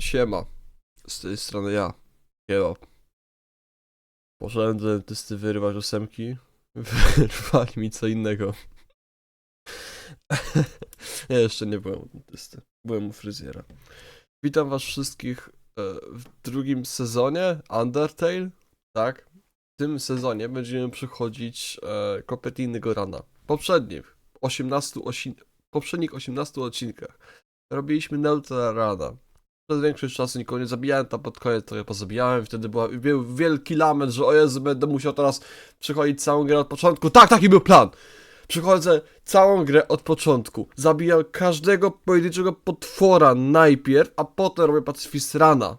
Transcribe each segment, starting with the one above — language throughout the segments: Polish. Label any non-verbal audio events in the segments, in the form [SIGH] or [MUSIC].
Siema. Z tej strony ja. Siema. Poszedłem do dentysty wyrywać ósemki. [LAUGHS] Wyrwali mi co innego. [LAUGHS] ja jeszcze nie byłem u dentysty. Byłem u fryzjera. Witam was wszystkich e, w drugim sezonie Undertale. Tak? W tym sezonie będziemy przechodzić e, kompletnego rana. Poprzednich 18 osi- poprzednich 18 odcinkach robiliśmy Neutral Rana. Przez większość czasu nikogo nie zabijałem, tam pod koniec trochę pozabijałem, wtedy była, był wielki lament, że o Jezu, będę musiał teraz przechodzić całą grę od początku. Tak, taki był plan! Przechodzę całą grę od początku. Zabijam każdego pojedynczego potwora najpierw, a potem robię pacyfist rana.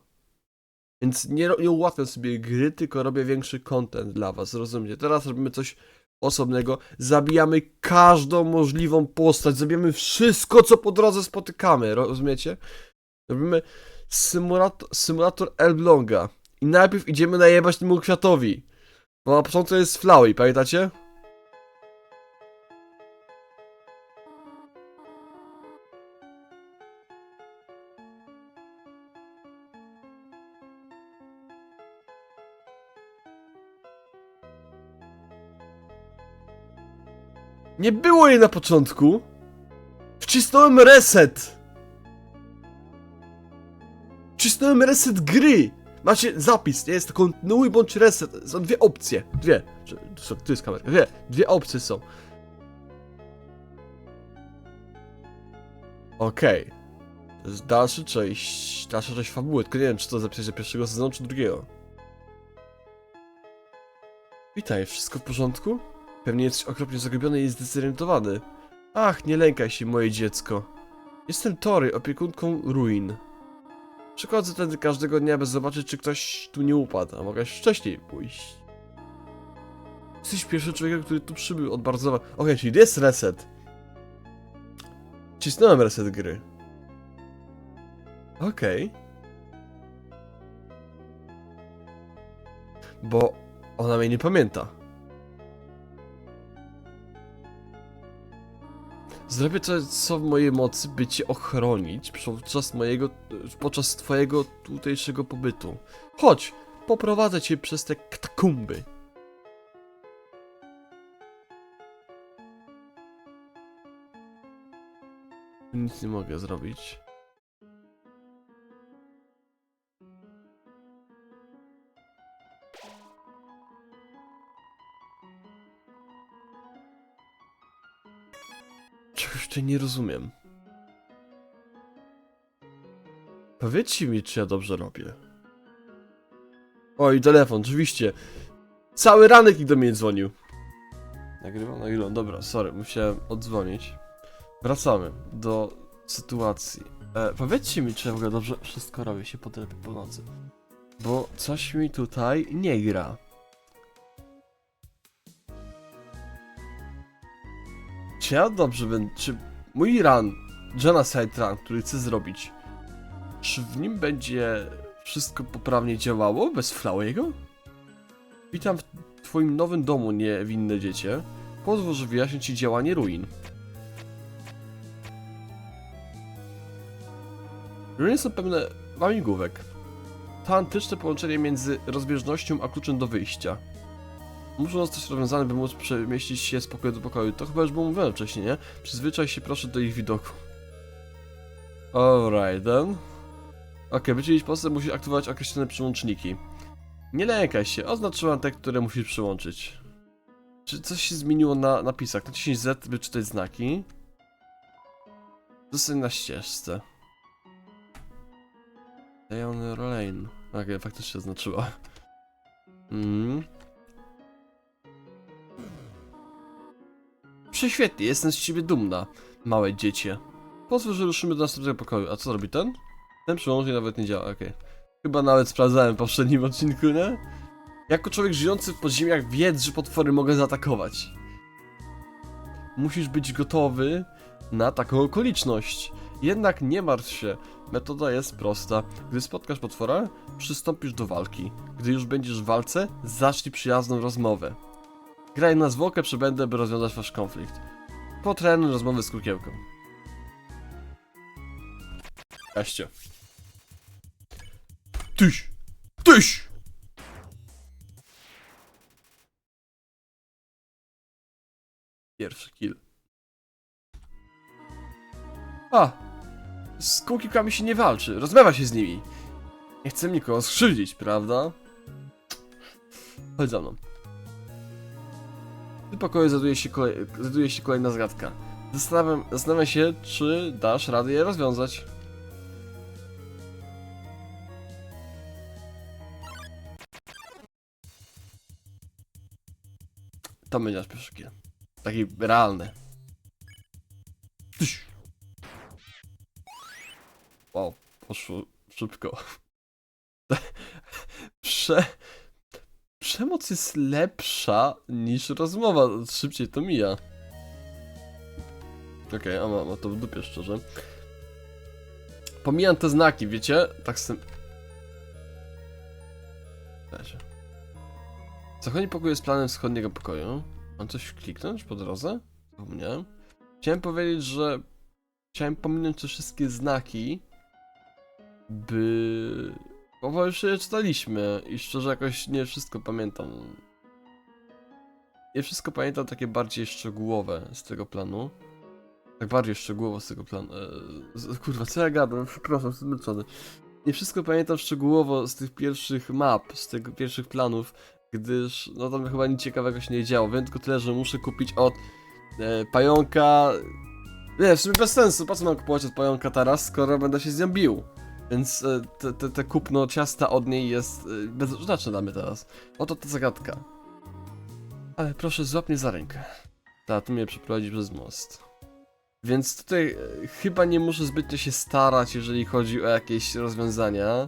Więc nie, nie ułatwiam sobie gry, tylko robię większy content dla was, rozumiecie? Teraz robimy coś osobnego. Zabijamy każdą możliwą postać, zabijamy wszystko, co po drodze spotykamy, rozumiecie? Robimy symulator, symulator Elbląga. I najpierw idziemy najebać temu kwiatowi. Bo na początku jest Flowey, pamiętacie? Nie było jej na początku. Wcisnąłem reset. Wcisnąłem reset gry. Macie zapis, nie jest to kontynuuj bądź reset. Są dwie opcje. Dwie. Tu jest kamerka. Dwie. Dwie opcje są. Okej. To jest dalsza część. Dalsza część fabuły. Tylko nie wiem, czy to zapisać do pierwszego sezonu, czy drugiego. Witaj, wszystko w porządku? Pewnie jesteś okropnie zagubiony i zdezorientowany. Ach, nie lękaj się, moje dziecko. Jestem Tory, opiekunką ruin. Przychodzę tędy każdego dnia, by zobaczyć, czy ktoś tu nie upadł, a mogłeś wcześniej pójść. Jesteś pierwszym człowiekiem, który tu przybył od bardzo... Okej, czyli jest reset. Cisnąłem reset gry. Okej. Bo ona mnie nie pamięta. Zrobię to, co w mojej mocy, by cię ochronić podczas mojego, podczas twojego tutejszego pobytu. Chodź, poprowadzę cię przez te katakumby. Nic nie mogę zrobić. Jeszcze nie rozumiem. Powiedzcie mi, czy ja dobrze robię. Oj, telefon, oczywiście. Cały ranek nikt do mnie nie dzwonił. Nagrywam, nagrywam. Dobra, sorry, musiałem odzwonić. Wracamy do sytuacji. E, powiedzcie mi, czy ja w ogóle dobrze wszystko robię się po po nocy. Bo coś mi tutaj nie gra. Czy ja dobrze będę. Czy mój run, Genocide Run, który chcę zrobić, czy w nim będzie wszystko poprawnie działało bez Flowego? Witam w twoim nowym domu, niewinne dziecię. Pozwól, że wyjaśnię ci działanie ruin. Ruiny są pełne łamigłówek. To antyczne połączenie między rozbieżnością a kluczem do wyjścia. Muszą zostać rozwiązane, by móc przemieścić się z pokoju do pokoju. To chyba już było mówione wcześniej, nie? Przyzwyczaj się proszę do ich widoku. Alright then. Ok, by czynić postęp musisz aktywować określone przyłączniki. Nie lękaj się, oznaczyłam te, które musisz przyłączyć. Czy coś się zmieniło na napisach? Naciśnij Z, by czytać znaki. Zostań na ścieżce. Leon Lane. Okej, faktycznie oznaczyła. [LAUGHS] Mhm. Prześwietnie, jestem z ciebie dumna, małe dziecię. Pozwól, że ruszymy do następnego pokoju. A co robi ten? Ten przełącznik nawet nie działa, okej. Chyba nawet sprawdzałem w poprzednim odcinku, nie? Jako człowiek żyjący w podziemiach wiedz, że potwory mogą zaatakować. Musisz być gotowy na taką okoliczność. Jednak nie martw się, metoda jest prosta. Gdy spotkasz potwora, przystąpisz do walki. Gdy już będziesz w walce, zacznij przyjazną rozmowę. Graj na zwłokę przybędę, by rozwiązać wasz konflikt. Potrenuj rozmowy z kukiełką. Kaście. Tyś! Tyś! Pierwszy kill. A! Z kółkikami się nie walczy, rozmawia się z nimi. Nie chcę nikogo skrzywdzić, prawda? Chodź za mną. W pokoju znajduje się, kolej, znajduje się kolejna zagadka. Zastanawiam, zastanawiam się, czy dasz radę je rozwiązać. To będzie nasz pierwszy kill. Taki realny. Wow, poszło szybko. [LAUGHS] Prze... Przemoc jest lepsza niż rozmowa. Szybciej to mija. Okej, a mam to w dupie szczerze. Pomijam te znaki, wiecie? Tak z tym... Wiecie. Zachodni pokój jest planem wschodniego pokoju. Mam coś kliknąć po drodze? Zapomniałem. Chciałem powiedzieć, że... Chciałem pominąć te wszystkie znaki, by... Bo już je czytaliśmy i szczerze jakoś nie wszystko pamiętam. Nie wszystko pamiętam takie bardziej szczegółowe z tego planu. Tak bardziej szczegółowo z tego planu. E, z, kurwa, co ja gadam? Przepraszam, jestem zmęczony. Nie wszystko pamiętam szczegółowo z tych pierwszych map, z tych pierwszych planów, gdyż no tam chyba nic ciekawego się nie działo. Wiem tylko tyle, że muszę kupić od e, pająka. Nie, w sumie bez sensu, po co mam kupować od pająka teraz, skoro będę się z nią bił. Więc e, te, te, te kupno ciasta od niej jest e, bezużyteczne dla mnie teraz. Oto ta zagadka. Ale proszę, złap mnie za rękę. Ta, tu mnie przeprowadzi przez most. Więc tutaj e, chyba nie muszę zbytnio się starać, jeżeli chodzi o jakieś rozwiązania.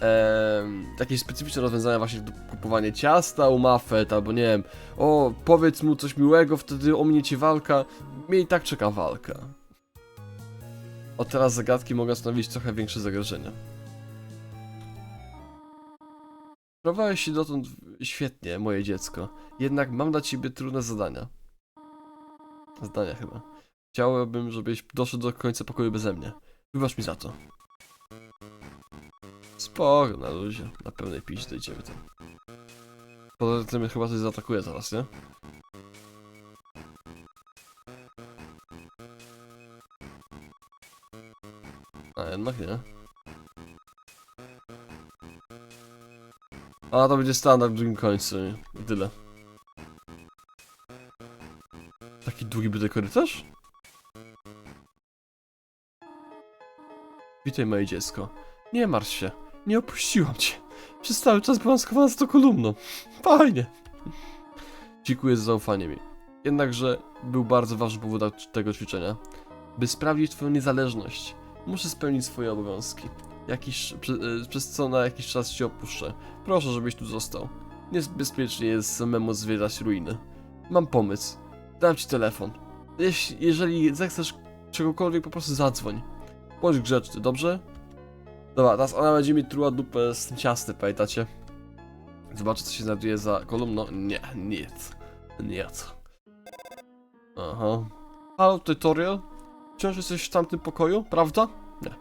Ehm, jakieś specyficzne rozwiązania właśnie do kupowania ciasta u Muffet, albo nie wiem, o powiedz mu coś miłego, wtedy ominie cię walka. Mnie i tak czeka walka. Od teraz zagadki mogą stanowić trochę większe zagrożenie. Próbowałeś się dotąd świetnie, moje dziecko. Jednak mam dla ciebie trudne zadania. Zadania chyba. Chciałbym, żebyś doszedł do końca pokoju beze mnie. Wybacz mi za to. Spoko, na luzie. Na pełnej pić dojdziemy tam. Poza tym chyba coś zaatakuje zaraz, nie? A jednak nie. A to będzie standard w drugim końcu i tyle. Taki długi będzie korytarz? Witaj moje dziecko. Nie martw się, nie opuściłam cię. Przez cały czas byłam schowana za tą kolumną. Fajnie. Dziękuję za zaufanie mi. Jednakże był bardzo ważny powód tego ćwiczenia. By sprawdzić twoją niezależność, muszę spełnić swoje obowiązki. Jakiś, e, przez co na jakiś czas cię opuszczę. Proszę, żebyś tu został. Niebezpiecznie jest samemu zwiedzać ruiny. Mam pomysł. Dam ci telefon. Jeśli, jeżeli zechcesz czegokolwiek, po prostu zadzwoń. Bądź grzeczny, dobrze? Dobra, teraz ona będzie mi truła dupę z tym ciastem, pamiętacie? Zobaczę, co się znajduje za kolumną. Nie, nic. Nic. Aha. Halo, tutorial? Wciąż jesteś w tamtym pokoju, prawda? Nie.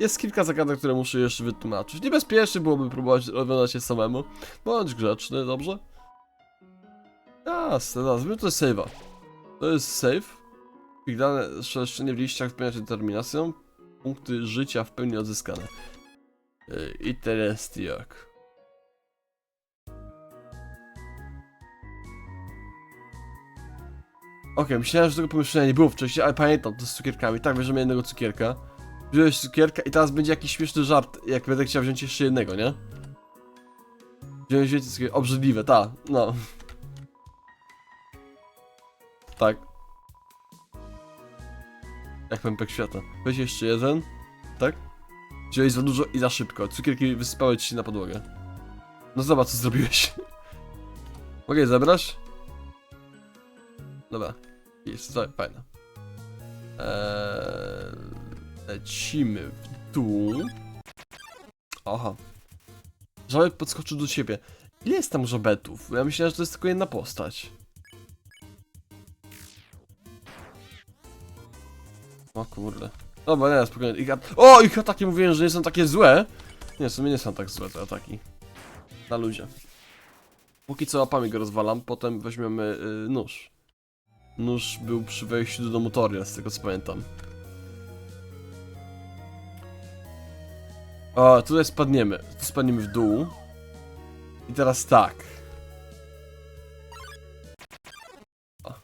Jest kilka zagadek, które muszę jeszcze wytłumaczyć. Niebezpiecznie byłoby próbować rozwiązać je samemu. Bądź grzeczny, dobrze? Jasne, nazwijmy to save'a. To jest save. Wygdane strzelenie w liściach wypełnia się determinacją. Punkty życia w pełni odzyskane. Yy, Okej, myślałem, że tego pomieszczenia nie było wcześniej, ale pamiętam to z cukierkami. Tak, bierzemy jednego cukierka. Wziąłeś cukierka i teraz będzie jakiś śmieszny żart, jak będę chciał wziąć jeszcze jednego, nie? Wziąłeś więcej cukierka. Obrzydliwe, tak, no. Tak. Jak pępek świata. Weź jeszcze jeden. Tak? Wziąłeś za dużo i za szybko. Cukierki wysypały ci się na podłogę. No zobacz, co zrobiłeś. [LAUGHS] Mogę je zabrać? Dobra. Jest, to fajne. Eee, lecimy w dół. Aha. Żałek podskoczył do ciebie. Ile jest tam żabetów? Ja myślałem, że to jest tylko jedna postać. O kurde. Dobra, nie, spokojnie. Ich o, ich ataki mówiłem, że nie są takie złe. Nie, w sumie nie są tak złe te ataki. Na luzie. Póki co łapami go rozwalam, potem weźmiemy y, nóż. Nóż był przy wejściu do domu Toria, z tego co pamiętam. O, tutaj spadniemy. Tu spadniemy w dół. I teraz tak. O.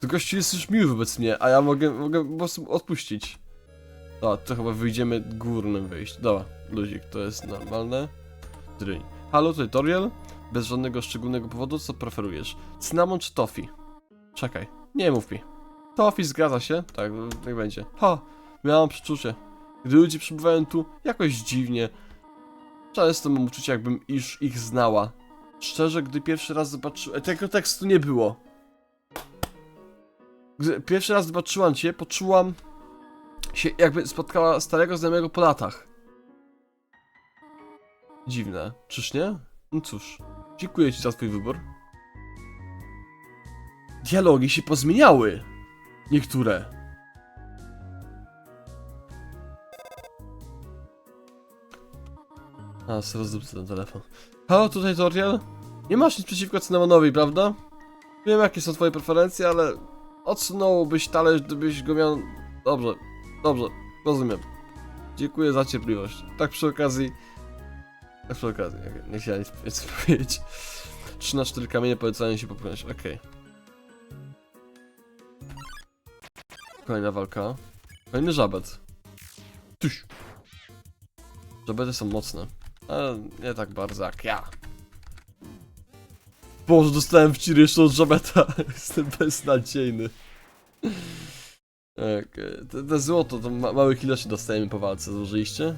To gościu jest już miły wobec mnie, a ja mogę, mogę po prostu odpuścić. O, to chyba wyjdziemy górnym wyjść. Dobra, luzik, to jest normalne. Dryń. Halo, tutorial? Bez żadnego szczególnego powodu, co preferujesz? Cynamon czy toffee? Czekaj, nie mów mi. Toffee zgadza się? Tak, tak będzie. Ha, miałam przeczucie. Gdy ludzie przybywają tu, jakoś dziwnie. Często mam uczucie, jakbym już ich znała. Szczerze, gdy pierwszy raz zobaczyłem... Tego tekstu nie było. Gdy pierwszy raz zobaczyłam cię, poczułam się jakby spotkała starego znajomego po latach. Dziwne, czyż nie? No cóż, dziękuję ci za twój wybór. Dialogi się pozmieniały. Niektóre. A, zrób ten telefon. Halo, tutaj Toriel? Nie masz nic przeciwko cynamonowi, prawda? Wiem jakie są twoje preferencje, ale odsunąłbyś talerz, gdybyś go miał... Dobrze, dobrze, rozumiem. Dziękuję za cierpliwość. Tak przy okazji... Tak przy okazji, nie- nie chciałem nic, powiedzieć. 3 na 4 kamienie polecają się popchnąć, okej. Kolejna walka. Kolejny żabet. Tyś. Żabety są mocne. Ale nie tak bardzo jak ja. Boże, dostałem w ciry jeszcze od żabeta. [LAUGHS] Jestem beznadziejny. Te, te złoto to ma, małych ilości dostajemy po walce, złożyliście?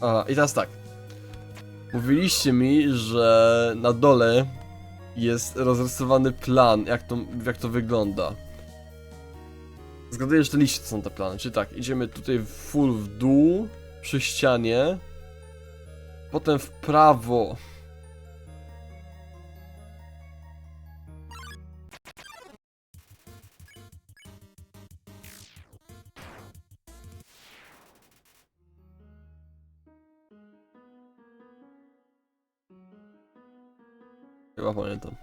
A, i teraz tak. Mówiliście mi, że na dole jest rozrysowany plan, jak to, jak to wygląda. Zgaduję, że te liście to są te plany, czyli tak, idziemy tutaj full w dół, przy ścianie, potem w prawo. Chyba pamiętam.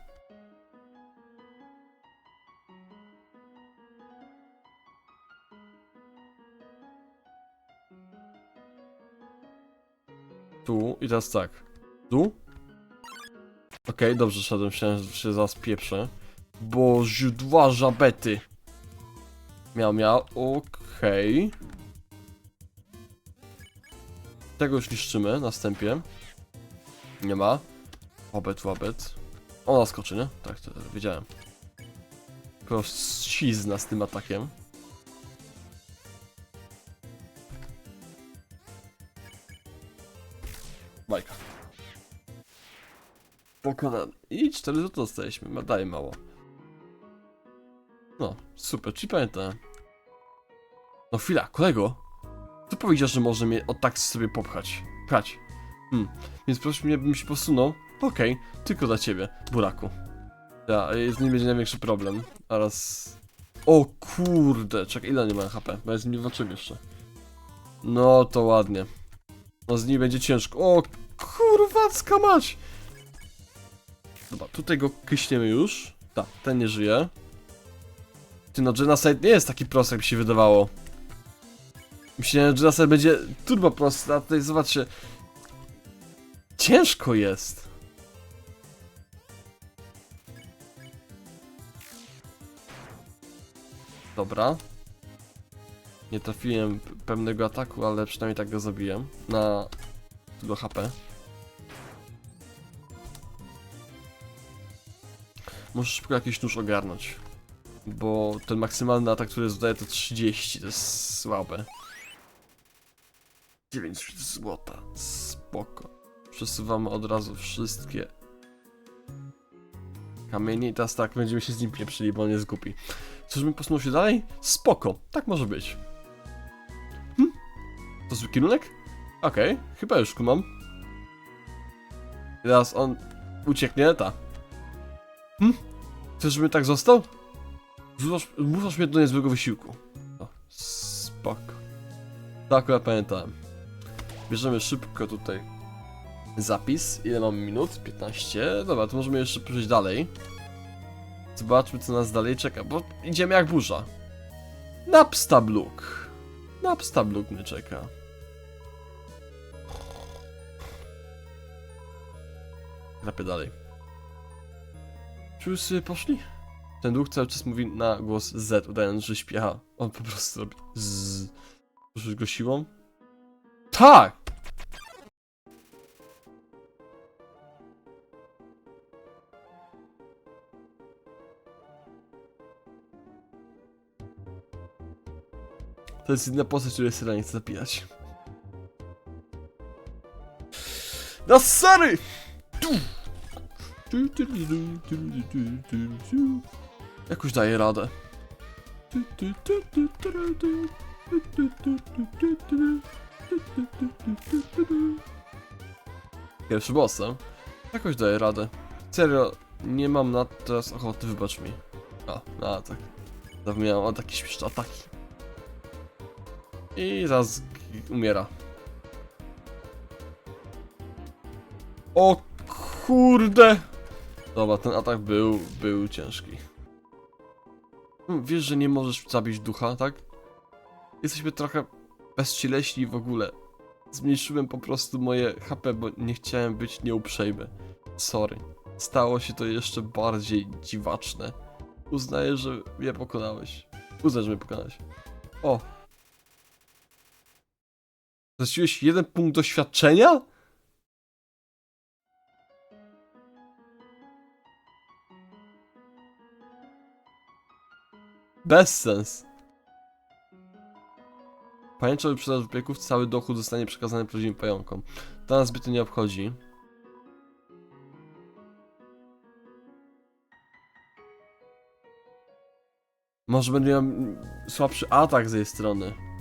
Tu i teraz tak. Tu? Okej, dobrze szedłem, myślałem, że się zaraz pieprzę. Bo źródła żabety. Miał, miał, okej. Tego już niszczymy na wstępie. Nie ma. Łabet, łabet. Ona skoczy, nie? Tak, to, wiedziałem. Prościzna z tym atakiem. Bajka. Pokonany. I 4 zł dostaliśmy, daje mało. No, super, czy pamiętam. No chwila, kolego. Ty powiedział, że może mnie od tak sobie popchać. Pchać. Hmm, więc proszę mnie, bym się posunął. Okej, tylko dla ciebie, buraku. Ja, z nim będzie największy problem. Teraz... O kurde, czekaj, ile nie ma HP? Bo ja z nim walczyłem jeszcze. No to ładnie. No z nim będzie ciężko. O kurwacka mać! Dobra, tutaj go kyśniemy już. Tak, ten nie żyje. Ty no, Genocide nie jest taki prosty, jak mi się wydawało. Myślałem, że Genocide będzie turbo prosty, a tutaj zobaczcie. Ciężko jest. Dobra. Nie trafiłem pewnego ataku, ale przynajmniej tak go zabiłem. Na dużo HP. Muszę szybko jakiś nóż ogarnąć. Bo ten maksymalny atak, który zadaje to 30, to jest słabe. 9 złota. Spoko. Przesuwamy od razu wszystkie kamienie i teraz tak, będziemy się z nim pieprzyli, bo on jest głupi. Czyżbym posunął się dalej? Spoko, tak może być. Hm? To zły kierunek? Okej, chyba już kumam. Teraz on ucieknie, ta. Hm? Chcesz, żebym tak został? Zmuszasz, zmuszasz mnie do niezłego wysiłku. Spoko. To akurat pamiętałem. Bierzemy szybko tutaj zapis. Ile mamy minut? 15. Dobra, to możemy jeszcze przejść dalej. Zobaczmy, co nas dalej czeka, bo idziemy jak burza. Napstabluk. Napstabluk mnie czeka. Lepiej dalej. Czy już poszli? Ten duch cały czas mówi na głos Z, udając, że śpi. Aha, on po prostu robi z. Ruszysz go siłą? Tak! To jest jedna postać, której Syra nie chce zabijać. No sorry! Jakoś daje radę. Pierwszy bossem. Jakoś daje radę. Serio, nie mam na teraz ochoty, wybacz mi. A, na atak. Zapomniałem o takie śmieszne ataki. I zaraz umiera. O kurde! Dobra, ten atak był, był ciężki. Hmm, Wiesz, że nie możesz zabić ducha, tak? Jesteśmy trochę bezcileśni w ogóle. Zmniejszyłem po prostu moje HP, bo nie chciałem być nieuprzejmy. Sorry. Stało się to jeszcze bardziej dziwaczne. Uznaję, że mnie pokonałeś. Uznaj, że mnie pokonałeś. O! Straciłeś jeden punkt doświadczenia? Bez sens. Że sprzedaż wypieków cały dochód zostanie przekazany prawdziwym pająkom. To nas zbytnio nie obchodzi. Może będę miał słabszy atak z jej strony.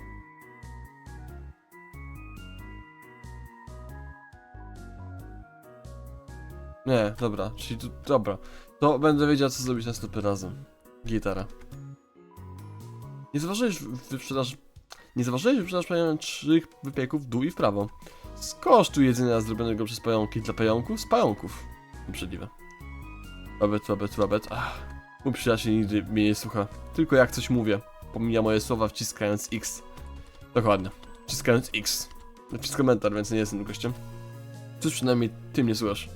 Nie, dobra, czyli tu, dobra. To będę wiedział co zrobić następnym razem. Gitara. Nie zauważyłeś wyprzedaż... Nie zauważyłeś wyprzedaż pajęczych wypieków w dół i w prawo. Z kosztu jedzenia zrobionego przez pająki dla pająków z pająków. Obrzydliwe. Łabet, łabet, łabet. Ach, mój przyjaciel nigdy mnie nie słucha. Tylko jak coś mówię. Pomija moje słowa wciskając X. Dokładnie. Wciskając X. Nacisk komentarz, więc nie jestem gościem. Cóż przynajmniej ty mnie słuchasz.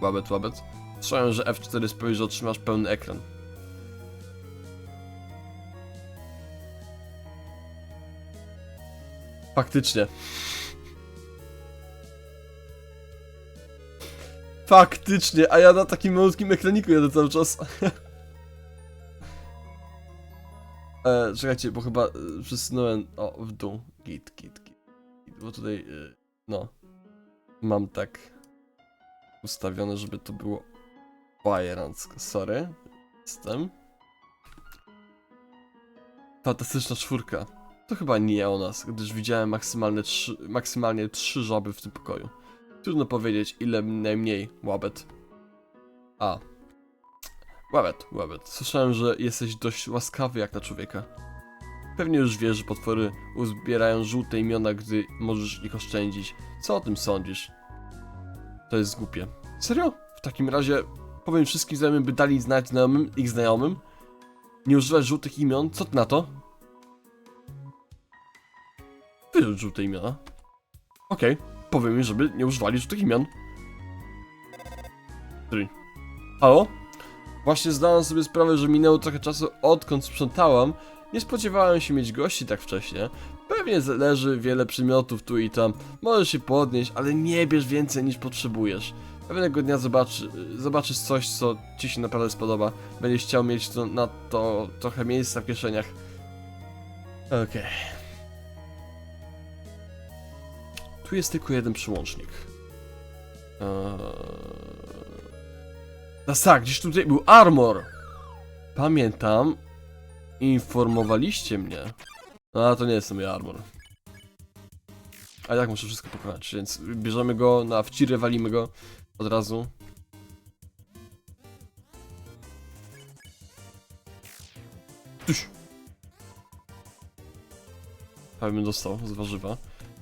Łabet, łabet. Słyszałem, że F4 sprawi, otrzymasz pełny ekran. Faktycznie. Faktycznie, a ja na takim malutkim ekraniku jadę cały czas. [LAUGHS] e, czekajcie, bo chyba e, przesunąłem o, w dół. Git, git. git bo tutaj, e, no. Mam tak ustawione, żeby to było bajerancko. Sorry. Jestem. Fantastyczna czwórka. To chyba nie o nas, gdyż widziałem maksymalne trzy, maksymalnie trzy żaby w tym pokoju. Trudno powiedzieć, ile najmniej, Łabet. A. Łabet, Łabet. Słyszałem, że jesteś dość łaskawy jak na człowieka. Pewnie już wiesz, że potwory uzbierają żółte imiona, gdy możesz ich oszczędzić. Co o tym sądzisz? To jest głupie. Serio? W takim razie powiem wszystkim znajomym, by dali znać znajomym, ich znajomym. Nie używać żółtych imion? Co ty na to? Wyrzuć żółte imiona. Okej, powiem im, żeby nie używali żółtych imion. Three. Halo? Właśnie zdałem sobie sprawę, że minęło trochę czasu odkąd sprzątałam. Nie spodziewałem się mieć gości tak wcześnie. Pewnie leży wiele przedmiotów tu i tam. Możesz się podnieść, ale nie bierz więcej niż potrzebujesz. Pewnego dnia zobaczy, zobaczysz coś, co ci się naprawdę spodoba. Będziesz chciał mieć to, na to trochę miejsca w kieszeniach. Okej. Tu jest tylko jeden przyłącznik. Eee... Tak, gdzieś tutaj był armor. Pamiętam. Informowaliście mnie. No, a to nie jest mój armor. A jak muszę wszystko pokonać, więc bierzemy go na wciry, walimy go od razu. Tuś. Prawie bym dostał z warzywa.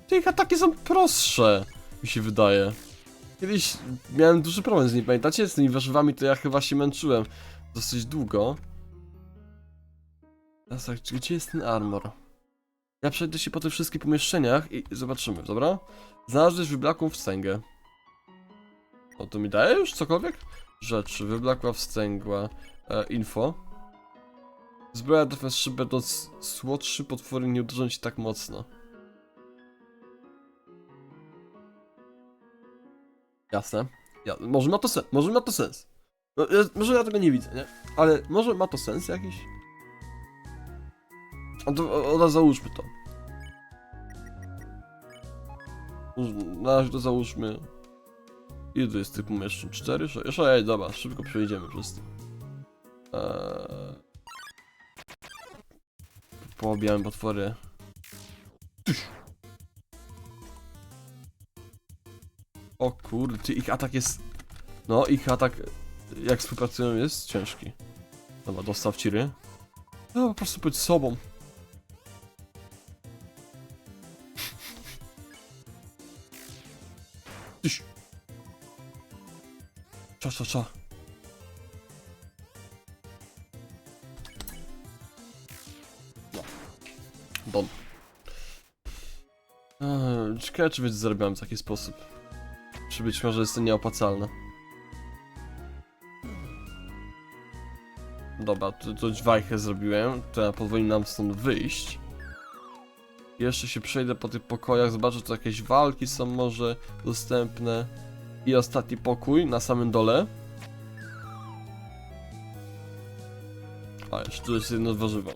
Te ataki są prostsze, mi się wydaje. Kiedyś miałem duży problem z nimi, pamiętacie? Z tymi warzywami to ja chyba się męczyłem dosyć długo. Teraz tak, gdzie jest ten armor? Ja przejdę się po tych wszystkich pomieszczeniach i zobaczymy, dobra? Znalazłeś wyblakłą wstęgę. O, to mi daje już cokolwiek? Rzeczy, wyblakła wstęgła, e, info. Zbroja defense szybę do słodszy potwory nie uderzą ci tak mocno. Jasne. Ja, może ma to sens, może ma to sens. No, może ja tego nie widzę, nie? Ale może ma to sens jakiś? Od razu załóżmy to. Na razie to załóżmy. Ile to jest tych pomieszczeń? 4? 6? Ej, dobra, szybko przejdziemy przez to. Eee... Poobijamy potwory. O kurde, ich atak jest... No, ich atak, jak współpracują, jest ciężki. Dobra, dostaw ciry. No, po prostu być sobą. Tyś. Cza, cza, cza. Eee, ciekawe, czy będzie zarabiałem w taki sposób. Czy być może jest to nieopłacalne. Dobra, to, to dźwajchę zrobiłem, to pozwoli nam stąd wyjść. Jeszcze się przejdę po tych pokojach, zobaczę, czy jakieś walki są może dostępne. I ostatni pokój na samym dole. A, jeszcze tu jest jedno warzywo.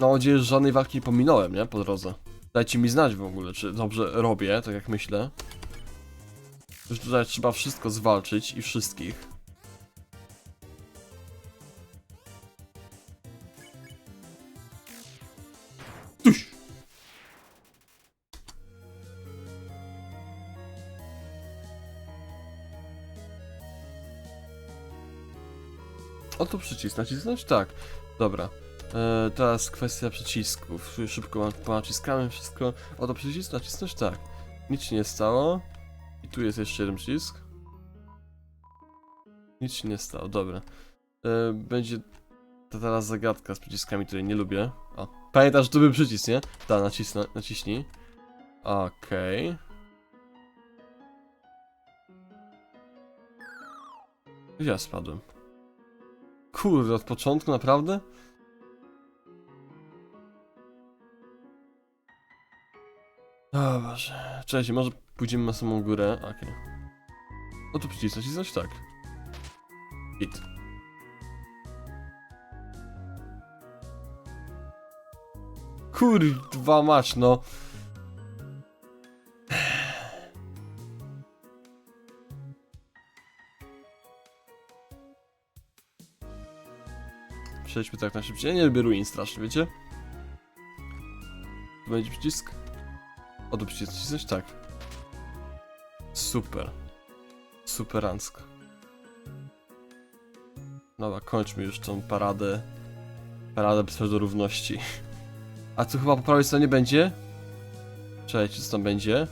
Mam nadzieję, że żadnej walki nie pominąłem, nie? Po drodze. Dajcie mi znać w ogóle, czy dobrze robię, tak jak myślę. Już tutaj trzeba wszystko zwalczyć i wszystkich. Przycisk, nacisnąć? Tak. Dobra. E, teraz kwestia przycisków. Szybko ponaciskamy wszystko. O to przycisk nacisnąć? Tak. Nic się nie stało. I tu jest jeszcze jeden przycisk. Nic się nie stało, dobra. E, będzie to teraz zagadka z przyciskami, której nie lubię. O, pamiętasz, że tu był przycisk, nie? Tak, nacisnę, naciśnij. Okej. Gdzie ja spadłem? Kurde, od początku, naprawdę? O Boże. Cześć, może pójdziemy na samą górę? Okej. O tu przycisk, nacisnąć? Tak. Hit. Kurwa mać, no. Przejdźmy tak na szybciej. Ja nie lubię ruin strasznie, wiecie? Tu będzie przycisk. O, tu przycisk nacisnąć? Tak. Super. Superancko. Dobra, kończmy już tą paradę. Paradę pseudorówności. A tu chyba po prawej stronie będzie? Cześć, co tam będzie?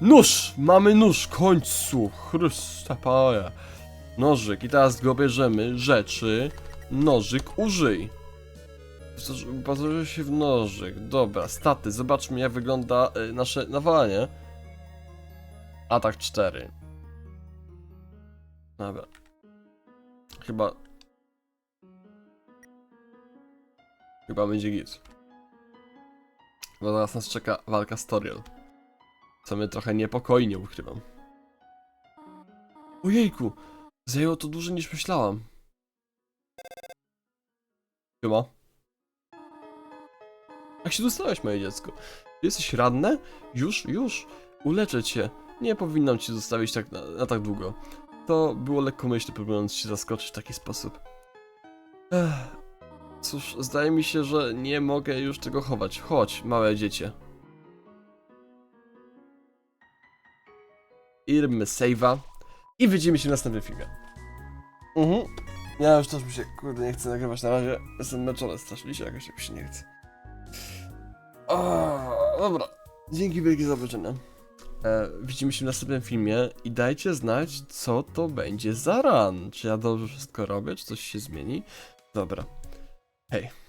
Nóż! Mamy nóż, końcu! Chrysta paja. Nożyk. I teraz go bierzemy. Rzeczy. Nożyk użyj. Bazuje się w nożyk. Dobra, staty. Zobaczmy jak wygląda y, nasze nawalanie. Atak 4. Dobra. Chyba... Chyba będzie git. Bo zaraz nas czeka walka z Toriel. Co mnie trochę niepokoi, nie ukrywam. Ojejku! Zajęło to dłużej niż myślałam. Chyba. Jak się dostałeś, moje dziecko? Jesteś ranne? Już, już. Uleczę cię. Nie powinnam cię zostawić tak na, na tak długo. To było lekkomyślne, próbując cię zaskoczyć w taki sposób. Ech. Cóż, zdaje mi się, że nie mogę już tego chować. Chodź, małe dziecię. I robimy save'a. I widzimy się w następnym filmie. Mhm. Ja już też mi się, kurde, nie chcę nagrywać na razie. Jestem zmęczony strasznie, się jakoś się nie chce. O, dobra, dzięki wielkie za obejrzenie. E, widzimy się w następnym filmie i dajcie znać, co to będzie za run. Czy ja dobrze wszystko robię, czy coś się zmieni? Dobra. Hej.